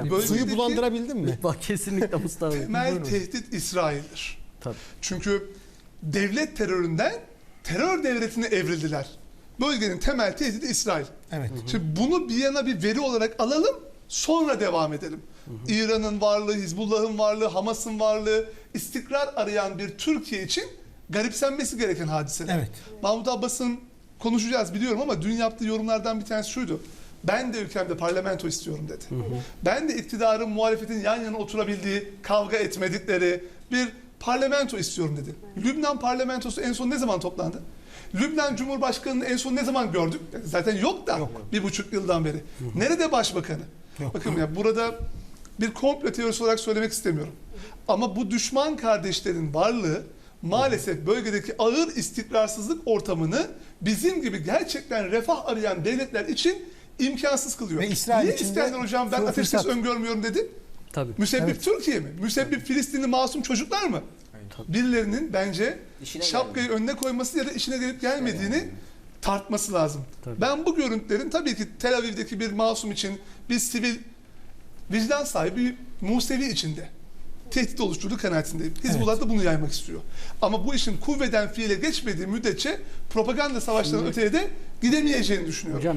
hocam. bölgedeki Suyu bulandırabildin mi? Bak kesinlikle Mustafa Bey. temel tehdit İsrail'dir. Tabii. Çünkü devlet teröründen terör devletine evrildiler. Bölgenin temel tehdidi İsrail. Evet. Şimdi bunu bir yana bir veri olarak alalım, sonra devam edelim. İran'ın varlığı, Hizbullah'ın varlığı, Hamas'ın varlığı, istikrar arayan bir Türkiye için garipsenmesi gereken hadiseler. Evet. Mahmut Abbas'ın konuşacağız biliyorum ama dün yaptığı yorumlardan bir tanesi şuydu. Ben de ülkemde parlamento istiyorum dedi. Ben de iktidarın, muhalefetin yan yana oturabildiği, kavga etmedikleri bir parlamento istiyorum dedi. Lübnan parlamentosu en son ne zaman toplandı? Lübnan Cumhurbaşkanı'nı en son ne zaman gördük? Zaten yok da bir buçuk yıldan beri. Nerede başbakanı? Yok. Bakın ya burada bir komplo teorisi olarak söylemek istemiyorum. Ama bu düşman kardeşlerin varlığı maalesef bölgedeki ağır istikrarsızlık ortamını bizim gibi gerçekten refah arayan devletler için imkansız kılıyor. Ve İsrail Niye İskender hocam ben ateşkes fırsat. öngörmüyorum dedi? Tabii. Müsebbip Evet. Türkiye mi? Müsebbip Filistinli masum çocuklar mı? Birilerinin bence İşine şapkayı önüne koyması ya da işine gelip gelmediğini tartması lazım. Tabii. Ben bu görüntülerin tabii ki Tel Aviv'deki bir masum için bir sivil vicdan sahibi bir Musevi içinde tehdit oluşturduğu kanaatindeyim. Hizbullah da bunu yaymak istiyor. Ama bu işin kuvveden fiile geçmediği müddetçe propaganda savaşlarının öteye de gidemeyeceğini düşünüyorum. Hocam